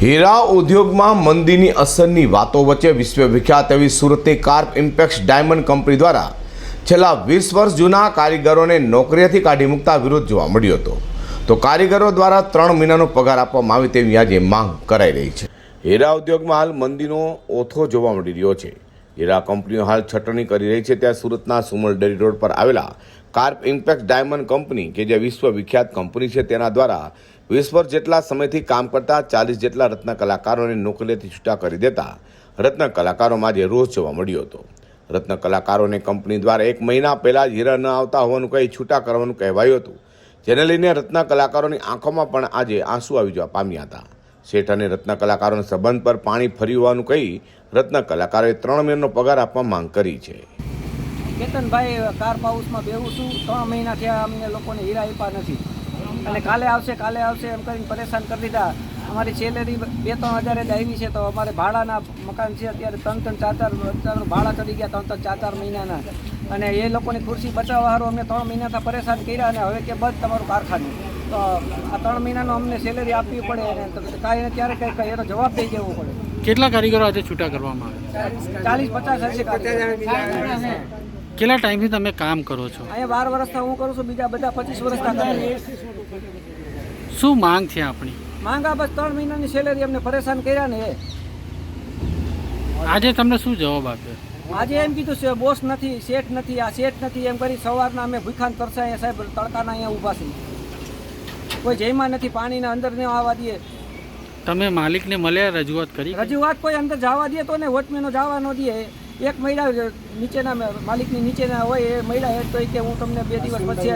હીરા ઉદ્યોગમાં મંદીની અસરની વાતો વચ્ચે વિશ્વવિખ્યાત એવી સુરતની કાર્પ ઇમ્પેક્સ ડાયમંડ કંપની દ્વારા છેલ્લા વીસ વર્ષ જૂના કારીગરોને નોકરીએથી કાઢી મૂકતા વિરોધ જોવા મળ્યો હતો. તો કારીગરો દ્વારા ત્રણ મહિનાનો પગાર આપવામાં આવે તેવી આજે માંગ કરાઈ રહી છે. હીરા ઉદ્યોગમાં હાલ મંદીનો ઓથો જોવા મળી રહ્યો છે. હીરા કંપનીઓ હાલ છટણી કરી રહી છે. ત્યાં સુરતના સુમલ ડેરી રોડ પર આવેલા કાર્પ ઇમ્પેક્ટ ડાયમંડ કંપની, કે જે વિશ્વ વિખ્યાત કંપની છે, તેના દ્વારા વિશ્વભર જેટલા સમયથી કામ કરતા ચાલીસ જેટલા રત્ન કલાકારોને નોકરીથી છૂટા કરી દેતા રત્ન કલાકારોમાં આજે રોષ જોવા મળ્યો હતો. રત્ન કલાકારોને કંપની દ્વારા એક મહિના પહેલાં જ હીરા ન આવતા હોવાનું કહી છૂટા કરવાનું કહેવાયું હતું, જેને લઈને રત્ન કલાકારોની આંખોમાં પણ આજે આંસુ આવી જવા પામ્યા હતા. શેઠ અને રત્ન કલાકારોના સંબંધ પર પાણી ફરી હોવાનું કહી રત્ન કલાકારોએ ત્રણ મહિનાનો પગાર આપવા માંગ કરી છે. કેતનભાઈ કાર હાઉસમાં બેહું છું. ત્રણ મહિના થયા અમને લોકોને હીરા આપ્યા નથી. અને કાલે આવશે કાલે આવશે એમ કરીને પરેશાન કરી દીધા. અમારી સેલેરી બે ત્રણ હજાર જ આવી છે તો અમારે ભાડાના મકાન છે અત્યારે ત્રણ ત્રણ ચાર ચાર ભાડા ચડી ગયા ત્રણ ત્રણ ચાર ચાર મહિનાના. અને એ લોકોની ખુરશી બચાવવા હારું અમને ત્રણ મહિનાથી પરેશાન કર્યા અને હવે કે બસ તમારું કારખાનું. તો આ ત્રણ મહિનાનો અમને સેલેરી આપવી પડે અને કાંઈ ત્યારે કંઈ કંઈ એનો જવાબ દઈ દેવો પડે. કેટલા કારીગરો આજે છૂટા કરવામાં આવે ચાલીસ પચાસ હશે. કેટલા ટાઈમથી તમે કામ કરો છો? અહીંયા બાર વર્ષથી હું કરું છું બીજા બધા પચીસ વર્ષના શું માંગ છે આપણી? માંગ આ બસ ત્રણ મહિનાની સેલેરી અમને પરેશાન કર્યા ને. આજે તમને શું જવાબ આપ્યો? આજે એમ કીધું છે બોસ નથી શેઠ નથી આ શેઠ નથી. એમ કરી સવારના અમે ભૂખાન તરસાય સાહેબ તડકાના અહીંયા ઊભા છીએ. કોઈ જયમાં નથી પાણીના અંદર ને આવવા દઈએ. તમે માલિકને મળ્યા રજૂઆત કરી? રજૂઆત કોઈ અંદર જવા દે તો ને વોચમેનો જવા ન દે. એક મહિલા નીચેના માલિકની નીચેના હોય એ મહિલા એ તો કે હું તમને બે દિવસ પછી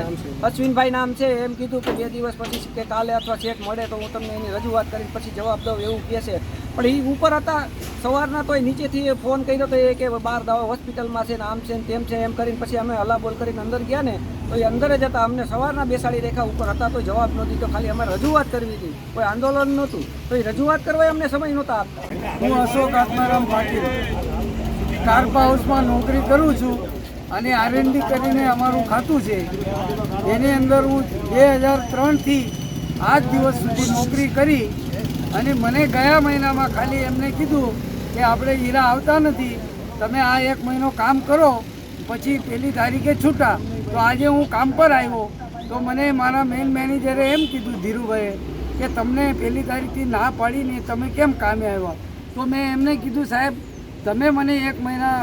અશ્વિનભાઈ નામ છે એમ કીધું કે બે દિવસ પછી કે કાલે અથવા ચેક મળે તો હું તમને એની રજૂઆત કરીને પછી જવાબ દઉં એવું કહે છે. પણ એ ઉપર હતા સવારના તોય નીચેથી એ ફોન કર્યો તો એ કે બાર દવા હોસ્પિટલમાં છે ને આમ છે ને તેમ છે એમ કરીને પછી અમે હલાબોલ કરીને અંદર ગયા ને તો એ અંદર જ હતા. અમને સવારના બેસાડી રેખા ઉપર હતા તો જવાબ નહોતી તો ખાલી અમારે રજૂઆત કરવી હતી. કોઈ આંદોલન નહોતું. તો એ રજૂઆત કરવા અમને સમય નહોતા આપતા. હું અશોક આત્મારામ પાટીલ. કાર્પા હાઉસમાં નોકરી કરું છું અને આરએનડી કરીને અમારું ખાતું છે, એની અંદર હું બે હજાર ત્રણથી આજ દિવસ સુધી નોકરી કરી અને મને ગયા મહિનામાં ખાલી એમને કીધું કે આપણે હીરા આવતા નથી, તમે આ એક મહિનો કામ કરો, પછી પેલી તારીખે છૂટા. તો આજે હું કામ પર આવ્યો. તો મને મારા મેઇન મેનેજરે એમ કીધું, ધીરુભાઈએ, કે તમને પહેલી તારીખથી ના પાડીને તમે કેમ કામે આવ્યા? તો મેં એમને કીધું, સાહેબ તમે મને એક મહિના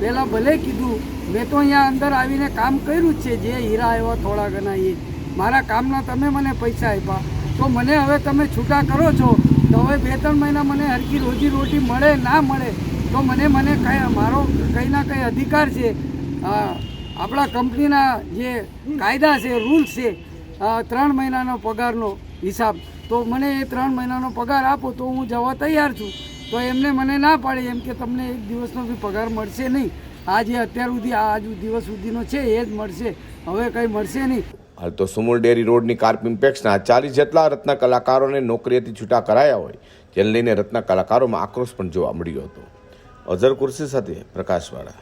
પહેલાં ભલે કીધું, મેં તો અહીંયા અંદર આવીને કામ કર્યું જ છે, જે હીરા આવ્યા, થોડા ઘણા એ. મારા કામના તમે મને પૈસા આપ્યા. તો મને હવે તમે છૂટા કરો છો, તો હવે બે ત્રણ મહિના મને હરકી રોજી રોટી મળે, ના મળે, તો મને મને કઈ, મારો કંઈ ના કંઈ અધિકાર છે. આપણા કંપનીના જે કાયદા છે, રૂલ્સ છે ત્રણ મહિનાનો પગારનો હિસાબ. તો મને એ ત્રણ મહિનાનો પગાર આપો, તો હું જવા તૈયાર છું. તો એમને મને ના પાડી એમ કે તમને એક દિવસનો બી પગાર મળશે નહીં. આ જે અત્યાર સુધી, આ આજ દિવસ સુધીનો છે, એ જ મળશે. હવે કંઈ મળશે નહીં. હાલ તો સુમુલ ડેરી રોડની કાર્પ ઇમ્પેક્સના ચાલીસ જેટલા રત્ન કલાકારોને નોકરીએથી છૂટા કરાયા હોય, જેને લઈને રત્ન કલાકારોમાં આક્રોશ પણ જોવા મળ્યો હતો. અઝર કુર્સી સાથે પ્રકાશવાળા.